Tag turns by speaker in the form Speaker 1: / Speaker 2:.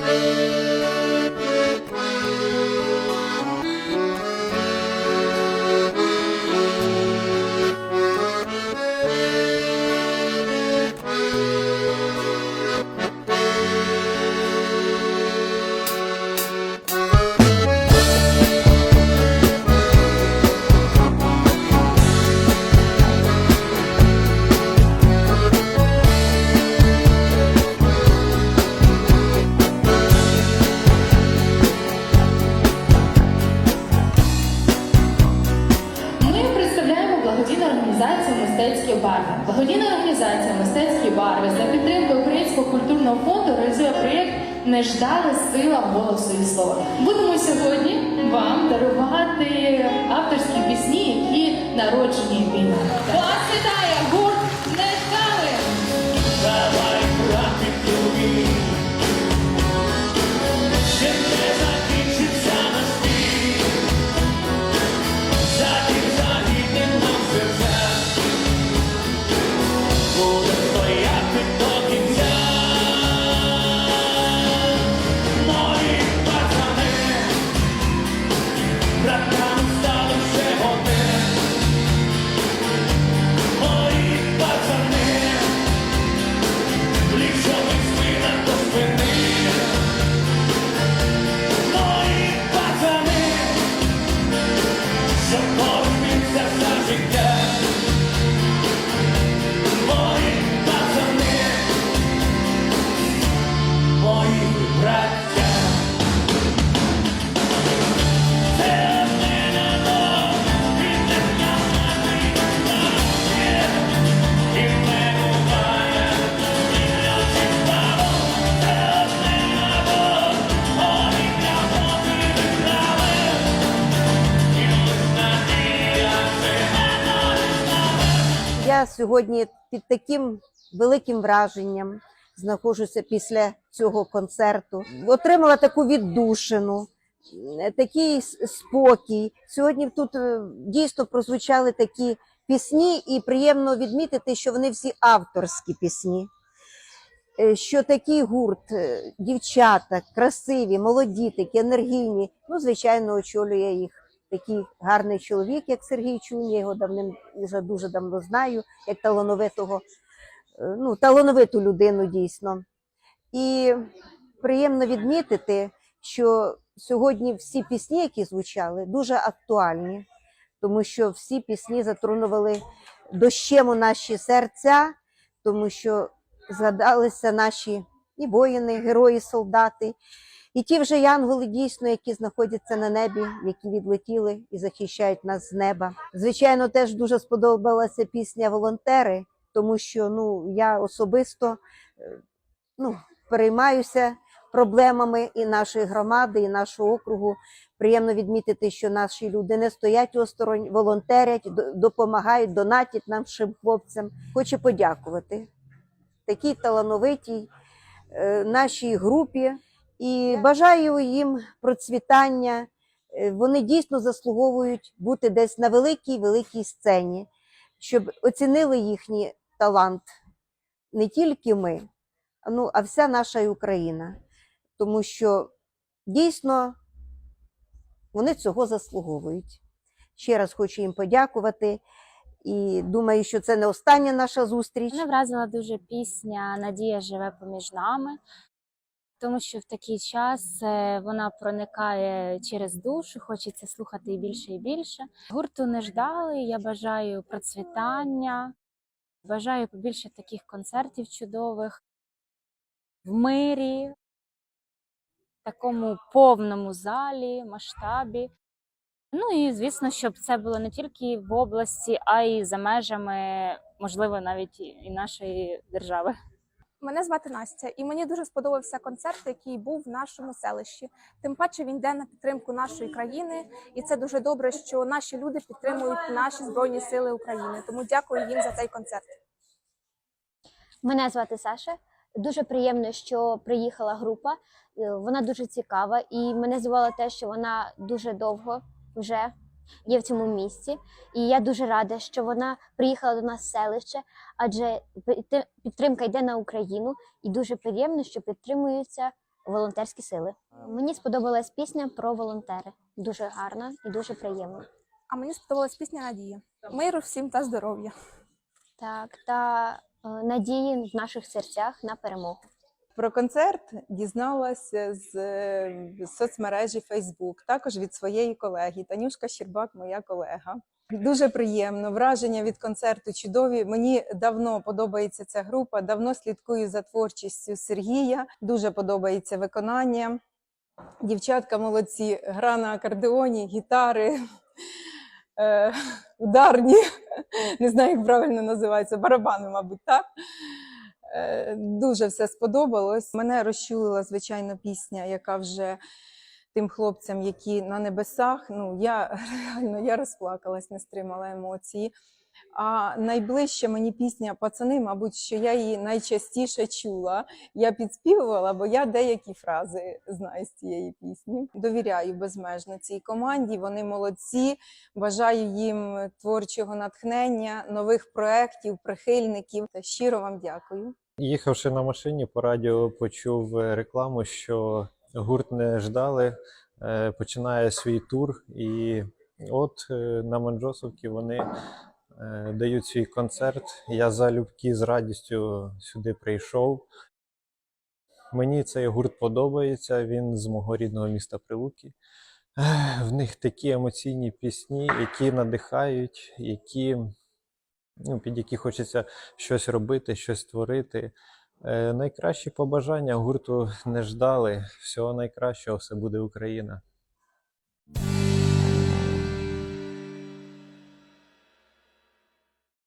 Speaker 1: Ми організацію Мистецькі барви. Благодійна організація Мистецькі барви за підтримки Українського культурного фонду реалізує проєкт Не ждали сила голосу і слова. Будемо сьогодні вам дарувати авторські пісні, які народжені
Speaker 2: Я сьогодні під таким великим враженням знаходжуся після цього концерту. Отримала таку віддушину, такий спокій. Сьогодні тут е, дійсно прозвучали такі пісні, і приємно відмітити, що вони всі авторські пісні. Е, Що такий гурт, е, дівчата, красиві, молоді, такі енергійні. Ну, звичайно, очолює їх такий гарний чоловік, як Сергій Чунь. Я його давним вже дуже давно знаю, як талановитого, е, ну, талановиту людину дійсно. І приємно відмітити, що сьогодні всі пісні, які звучали, дуже актуальні, тому що всі пісні затронували дощем у наші серця, тому що згадалися наші і воїни, герої, солдати, і ті вже янголи, дійсно, які знаходяться на небі, які відлетіли і захищають нас з неба. Звичайно, теж дуже сподобалася пісня Волонтери, тому що ну, я особисто е, ну, переймаюся проблемами і нашої громади, і нашого округу. Приємно відмітити, що наші люди не стоять осторонь, волонтерять, допомагають, донатять нашим хлопцям. Хочу подякувати такій талановитій нашій групі і бажаю їм процвітання. Е, Вони дійсно заслуговують бути десь на великій великій сцені, щоб оцінили їхній талант не тільки ми, ну, а вся наша Україна. Тому що дійсно вони цього заслуговують. Ще раз хочу їм подякувати і думаю, що це не остання наша зустріч.
Speaker 3: Мене вразила дуже пісня Надія живе поміж нами, тому що в такий час е, вона проникає через душу, хочеться слухати і більше і більше. Гурту не ждали. Я бажаю процвітання, бажаю побільше таких концертів чудових в мирі, в такому повному залі, масштабі. Ну і звісно, щоб це було не тільки в області, а й за межами, можливо, навіть і- нашої держави.
Speaker 4: Мене звати Настя, і мені дуже сподобався концерт, який був в нашому селищі. Тим паче він йде на підтримку нашої країни, і це дуже добре, що наші люди підтримують наші збройні сили України. Тому дякую їм за цей концерт.
Speaker 5: Мене звати Саша. Дуже приємно, що приїхала група. Е, Вона дуже цікава, і мене здивувало те, що вона дуже довго вже є в цьому місці. І я дуже рада, що вона приїхала до нас в селище, адже підтримка йде на Україну, і дуже приємно, що підтримуються волонтерські сили. Мені сподобалась пісня про волонтери. Дуже гарна і дуже приємна.
Speaker 4: А мені сподобалась пісня Надія. Миру всім та здоров'я.
Speaker 5: Так, та е, надії в наших серцях на перемогу.
Speaker 6: Про концерт дізналася з е, з соцмережі Facebook, також від своєї колеги. Танюшка Щербак, моя колега. Дуже приємно. Враження від концерту чудові. Мені давно подобається ця група, давно слідкую за творчістю Сергія. Дуже подобається виконання. Дівчатка молодці, гра на акордеоні, гітари, е, ударні, не знаю, як правильно називається, барабани, мабуть, так. Е, Дуже все сподобалось. Мене розчулила, звичайно, пісня, яка вже тим хлопцям, які на небесах. Ну, я реально я розплакалась, не стримала емоції. А найближче мені пісня Пацани, мабуть, що я її найчастіше чула. Я підспівувала, бо я деякі фрази знаю з цієї пісні. Довіряю безмежно цій команді. Вони молодці. Бажаю їм творчого натхнення, нових проєктів, прихильників. Та щиро вам дякую.
Speaker 7: Їхавши на машині, по радіо почув е, рекламу, що гурт не ждали, е, починає свій тур. І от е, на Манджосовці вони дають свій концерт. Я залюбки з радістю сюди прийшов. Мені цей гурт подобається. Він з мого рідного міста Прилуки. В них такі емоційні пісні, які надихають, які, ну, під які хочеться щось робити, щось творити. Е, найкращі побажання гурту не ждали. Всього найкращого, все буде Україна.